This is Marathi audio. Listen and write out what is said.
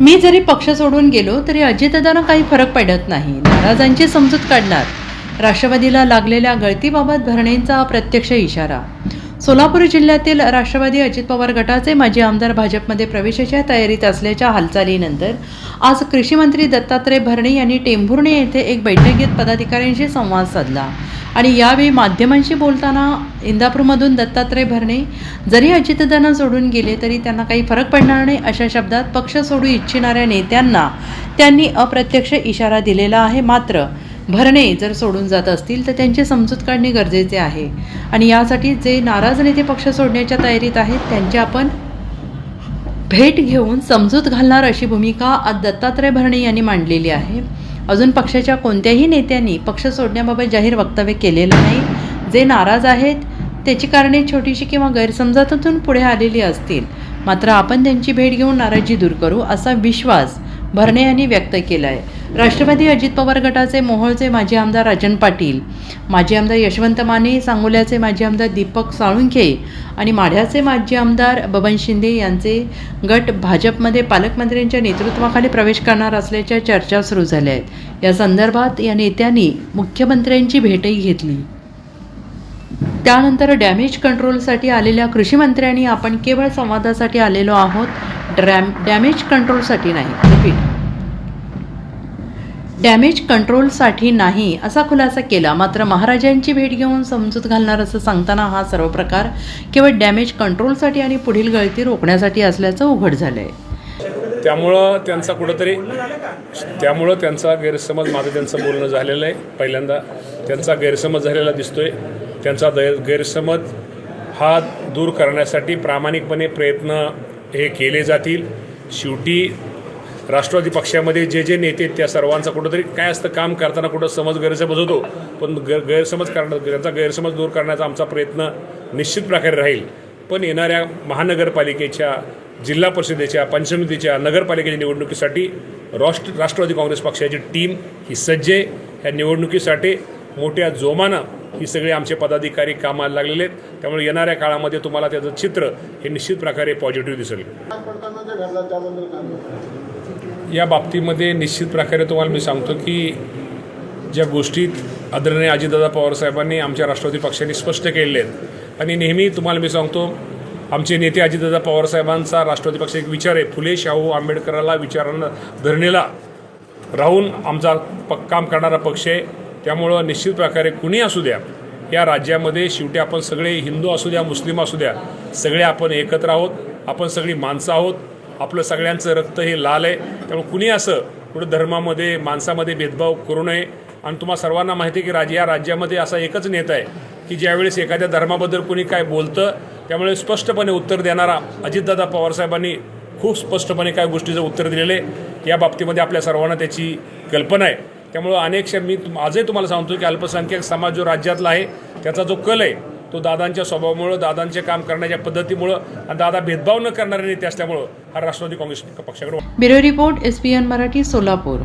मी जरी पक्ष सोडून गेलो तरी अजितदादांना काही फरक पडत नाही. नाराजांची समजूत काढणार. राष्ट्रवादीला लागलेल्या गळतीबाबत भरणेंचा प्रत्यक्ष इशारा. सोलापूर जिल्ह्यातील राष्ट्रवादी अजित पवार गटाचे माजी आमदार भाजपमध्ये प्रवेशाच्या तयारीत असल्याच्या हालचालीनंतर आज कृषी मंत्री दत्तात्रय भरणे यांनी टेंभुर्णे येथे एक बैठक घेत पदाधिकाऱ्यांशी संवाद साधला. आणि यावेळी माध्यमांशी बोलताना इंदापूरमधून दत्तात्रय भरणे जरी अजितदादांना सोडून गेले तरी त्यांना काही फरक पडणार नाही अशा शब्दात पक्ष सोडू इच्छिणाऱ्या नेत्यांना त्यांनी अप्रत्यक्ष इशारा दिलेला आहे. मात्र भरणे जर सोडून जात असतील तर त्यांची समजूत काढणे गरजेचे आहे आणि यासाठी जे नाराज नेते पक्ष सोडण्याच्या तयारीत आहेत त्यांची आपण भेट घेऊन समजूत घालणार अशी भूमिका आज दत्तात्रय भरणे यांनी मांडलेली आहे. अजून पक्षाच्या कोणत्याही नेत्यांनी पक्ष सोडण्याबाबत जाहीर वक्तव्य केलेलं नाही. जे नाराज आहेत त्याची कारणे छोटीशी किंवा गैरसमजातून पुढे आलेली असतील. मात्र आपण त्यांची भेट घेऊन नाराजी दूर करू असा विश्वास भरणे यांनी व्यक्त केला आहे राष्ट्रवादी अजित पवार गटाचे मोहोळचे माजी आमदार राजन पाटील माजी आमदार यशवंत माने सांगोल्याचे माजी आमदार दीपक साळुंखे आणि माढ्याचे माजी आमदार बबन शिंदे यांचे गट भाजपमध्ये पालकमंत्र्यांच्या नेतृत्वाखाली प्रवेश करणार असल्याच्या चर्चा सुरू झाल्या आहेत. या संदर्भात या नेत्यांनी मुख्यमंत्र्यांची भेटही घेतली. त्यानंतर डॅमेज कंट्रोलसाठी आलेल्या कृषी मंत्र्यांनी आपण केवळ संवादासाठी आलेलो आहोत ड्रॅम डॅमेज कंट्रोलसाठी नाही. रिपीट. डॅमेज कंट्रोलसाठी नाही असा खुलासा केला. मात्र महाराजांची भेट घेऊन समजूत घालणार असं सांगताना हा सर्व प्रकार केवळ डॅमेज कंट्रोलसाठी आणि पुढील गळती रोखण्यासाठी असल्याचं उघड झालं आहे त्यामुळं त्यांचा कुठंतरी त्यामुळं त्यांचा गैरसमज माझं त्यांचं बोलणं झालेलं आहे. पहिल्यांदा त्यांचा गैरसमज झालेला दिसतोय. त्यांचा दै गैरसमज हा दूर करण्यासाठी प्रामाणिकपणे प्रयत्न हे केले जातील. शेवटी राष्ट्रवादी पक्षामध्ये जे जे नेते त्या सर्वांचा कुठंतरी काय असतं काम करताना कुठं समज गैरसमज होतो पण गैरसमज करणं त्यांचा गैरसमज दूर करण्याचा आमचा प्रयत्न निश्चित प्रकारे राहील. पण येणाऱ्या महानगरपालिकेच्या जिल्हा परिषदेच्या पंचमितीच्या नगरपालिकेच्या निवडणुकीसाठी राष्ट्र राष्ट्रवादी काँग्रेस पक्षाची टीम ही सज्ज आहे. ह्या निवडणुकीसाठी मोठ्या जोमानं ही सगळे आमचे पदाधिकारी कामाला लागलेले आहेत. त्यामुळे येणाऱ्या काळामध्ये तुम्हाला त्याचं चित्र हे निश्चित प्रकारे पॉझिटिव्ह दिसेल. या बाबतीमध्ये निश्चित प्रकारे तुम्हाला मी सांगतो की ज्या गोष्टीत आदरणीय अजितदादा पवारसाहेबांनी आमच्या राष्ट्रवादी पक्षाने स्पष्ट केलेले आहेत आणि नेहमी तुम्हाला मी सांगतो आमचे नेते अजितदादा पवारसाहेबांचा राष्ट्रवादी पक्ष एक विचार आहे. फुले शाहू आंबेडकराला विचारांना धरणीला राहून आमचा प काम करणारा पक्ष आहे. त्यामुळं निश्चित प्रकारे कुणी असू द्या या राज्यामध्ये शेवटी आपण सगळे हिंदू असू द्या मुस्लिम असू द्या सगळे आपण एकत्र आहोत आपण सगळी माणसं आहोत आपलं सगळ्यांचं रक्त हे लाल आहे. त्यामुळे कुणी असं कुठं धर्मामध्ये माणसामध्ये भेदभाव करू नये. आणि तुम्हाला सर्वांना माहिती आहे की राज या राज्यामध्ये असा एकच नेता आहे की ज्यावेळेस एखाद्या धर्माबद्दल कुणी काय बोलतं त्यामुळे स्पष्टपणे उत्तर देणारा अजितदादा पवारसाहेबांनी खूप स्पष्टपणे काय गोष्टीचं उत्तर दिलेलं आहे. या बाबतीमध्ये आपल्या सर्वांना त्याची कल्पना आहे. त्यामुळं अनेकशा मी तुम- आजही तुम्हाला सांगतो की अल्पसंख्याक समाज जो राज्यातला आहे त्याचा जो कल आहे तो दादांच्या स्वभावामुळं दादांचे काम करण्याच्या पद्धतीमुळं आणि दादा भेदभाव न करणारे नेते असल्यामुळं हा राष्ट्रवादी काँग्रेस पक्षाकडे bureau report S P N Marathi Solapur.